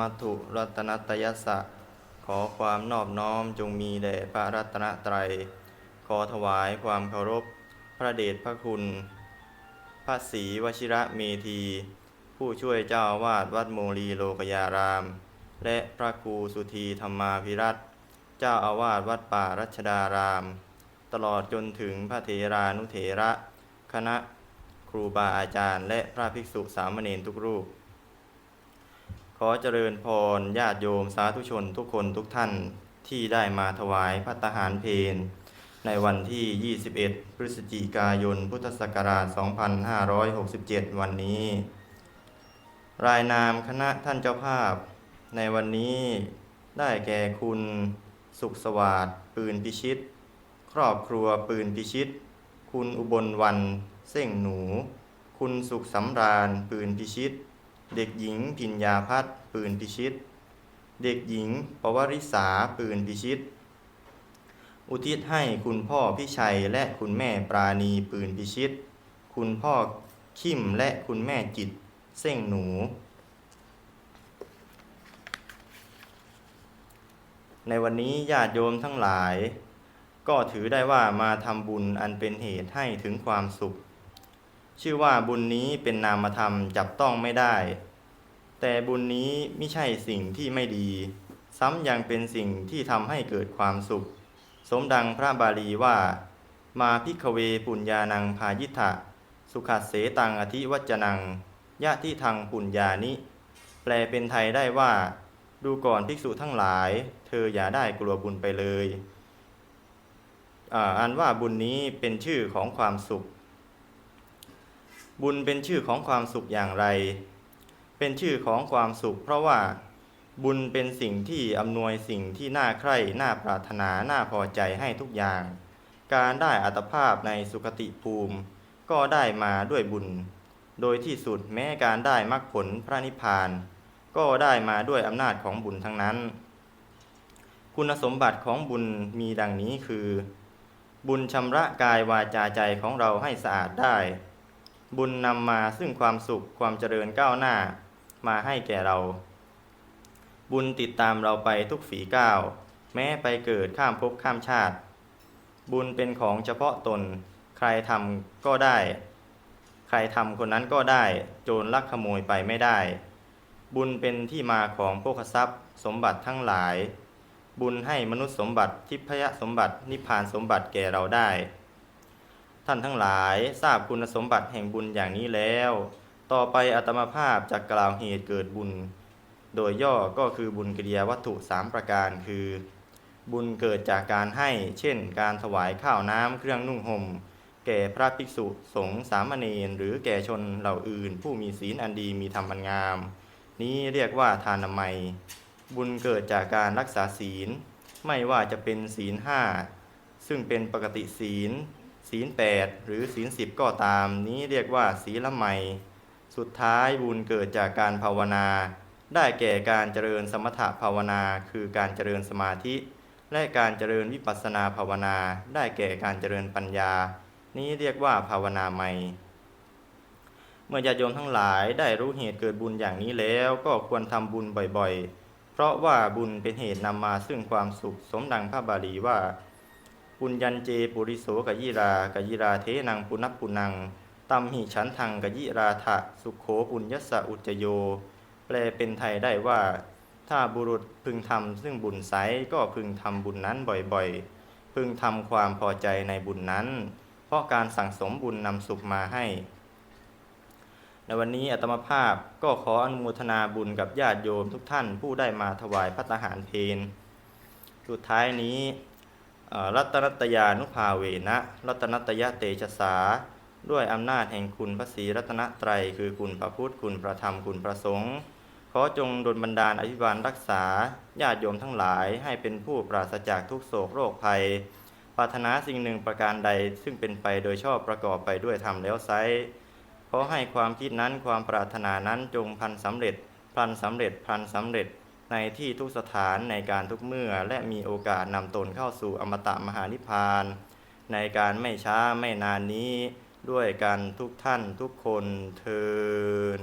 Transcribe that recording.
มัตถุรัตนตยสสะ ขอความนอบน้อมจงมีแด่พระรัตนตรัย ขอถวายความเคารพ พระเดชพระคุณ พระศรีวชิระเมธี ผู้ช่วยเจ้าอาวาดวัดโมลีโลกยาราม และพระครูสุธีธรรมาภิรัตเจ้าอาวาสวัดป่ารัชดาราม ตลอดจนถึงพระเถรานุเถระ คณะครูบาอาจารย์ และพระภิกษุสามเณรทุกรูป ขอเจริญพรญาติโยมสาธุชนทุกคนทุกท่านที่ได้มาถวายพัตตาหารเพนในวันที่ 21 พฤศจิกายน พุทธศักราช 2567 วันนี้ รายนามคณะท่านเจ้าภาพ ในวันนี้ได้แก่คุณสุขสวัสดิ์ปืนพิชิต ครอบครัวปืนพิชิต คุณอุบลวันเส้งหนู คุณสุขสำราญปืนพิชิต เด็กหญิงพิญญาพัฒน์ปืนพิชิต เด็กหญิงปวริษาปืนพิชิต อุทิศให้คุณพ่อพิชัยและคุณแม่ปราณีปืนพิชิต คุณพ่อคิมและคุณแม่จิตเส้งหนู ในวันนี้ญาติโยมทั้งหลาย ก็ถือได้ว่ามาทำบุญอันเป็นเหตุให้ถึงความสุข ชื่อว่าบุญนี้เป็นนามธรรมจับต้องไม่ได้ แต่บุญนี้ไม่ใช่สิ่งที่ไม่ดี ซ้ำยังเป็นสิ่งที่ทำให้เกิดความสุข สมดังพระบาลีว่า มาพิกเวปุญญานังพายิทะสุขัสเสตังอธิวัจนังยะที่ทางปุญญานิ แปลเป็นไทยได้ว่า ดูก่อนภิกษุทั้งหลาย เธออย่าได้กลัวบุญไปเลยอาอันว่าบุญนี้เป็นชื่อของความสุข บุญเป็นชื่อของความสุขอย่างไร เป็นชื่อของความสุข เพราะว่าบุญเป็นสิ่งที่อำนวยสิ่งที่น่าใคร่ น่าปรารถนา น่าพอใจให้ทุกอย่าง การได้อัตภาพในสุคติภูมิ ก็ได้มาด้วยบุญ โดยที่สุดแม้การได้มรรคผลพระนิพพาน ก็ได้มาด้วยอำนาจของบุญทั้งนั้น คุณสมบัติของบุญมีดังนี้คือ บุญชำระกายวาจาใจของเราให้สะอาดได้ บุญนำมาซึ่งความสุขความเจริญก้าวหน้ามาให้แก่เรา บุญติดตามเราไปทุกฝีก้าว แม้ไปเกิดข้ามภพข้ามชาติ บุญเป็นของเฉพาะตน ใครทำก็ได้ ใครทำคนนั้นก็ได้ โจรลักขโมยไปไม่ได้ บุญเป็นที่มาของโภคทรัพย์ สมบัติทั้งหลาย บุญให้มนุษย์สมบัติทิพยสมบัตินิพพานสมบัติแก่เราได้ ท่านทั้งหลายทราบคุณสมบัติแห่งบุญอย่างนี้แล้ว ต่อไปอาตมาภาพจะกกล่าวเหตุเกิดบุญ โดยย่อก็คือบุญกิริยาวัตถุ 3 ประการคือ บุญเกิดจากการให้ เช่น การถวายข้าวน้ำเครื่องนุ่งห่มแก่พระภิกษุสงฆ์สามเณรหรือแก่ชนเหล่าอื่น ผู้มีศีลอันดีมีธรรมันงาม นี้เรียกว่าทานามัย บุญเกิดจากการรักษาศีล ไม่ว่าจะเป็นศีลห้าซึ่งเป็นปกติศีล ศีลแปดหรือศีลสิบก็ตามนี้เรียกว่าศีลไมยสุดท้ายบุญเกิดจากการภาวนา ได้แก่การเจริญสมถภาวนา คือการเจริญสมาธิ และการเจริญวิปัสสนาภาวนา ได้แก่การเจริญปัญญา นี้เรียกว่าภาวนาไมยเมื่อญาติโยมทั้งหลายได้รู้เหตุเกิดบุญอย่างนี้แล้วก็ควรทำบุญบ่อยๆ เพราะว่าบุญเป็นเหตุนำมาซึ่งความสุขสมดังพระบาลีว่า ปุญญันเจปุริโสกยิรากยิราเทนังปุนับปุนังตัมหิฉันทังกยิราทะสุขโขปุญญสะอุจโย แปลเป็นไทยได้ว่า ถ้าบุรุษพึงทำซึ่งบุญไซก็พึงทำบุญนั้นบ่อยๆ พึงทำความพอใจในบุญนั้น เพราะการสั่งสมบุญนำสุขมาให้ ในวันนี้อาตมาภาพก็ขออนุโมทนาบุญกับญาติโยมทุกท่านผู้ได้มาถวายพัตตาหารเพนสุดท้ายนี้ รัตนัตยานุภาเวนะ รัตนัตยเตชะสา ด้วยอำนาจแห่งคุณพระศรีรัตนตรัย คือคุณพระพุทธคุณพระธรรมคุณพระสงฆ์ขอจงดลบันดาลอภิบาลรักษาญาติโยมทั้งหลายให้เป็นผู้ปราศจากทุกโศกโรคภัย ปรารถนาสิ่งหนึ่งประการใดซึ่งเป็นไปโดยชอบประกอบไปด้วยธรรมแล้วไซร้ขอให้ความคิดนั้นความปรารถนานั้นจงพันสำเร็จ พันสำเร็จพันสำเร็จ ในที่ทุกสถานในการทุกเมื่อ และมีโอกาสนำตนเข้าสู่อมตะมหานิพพาน ในการไม่ช้าไม่นานนี้ด้วยกันทุกท่านทุกคนเทิน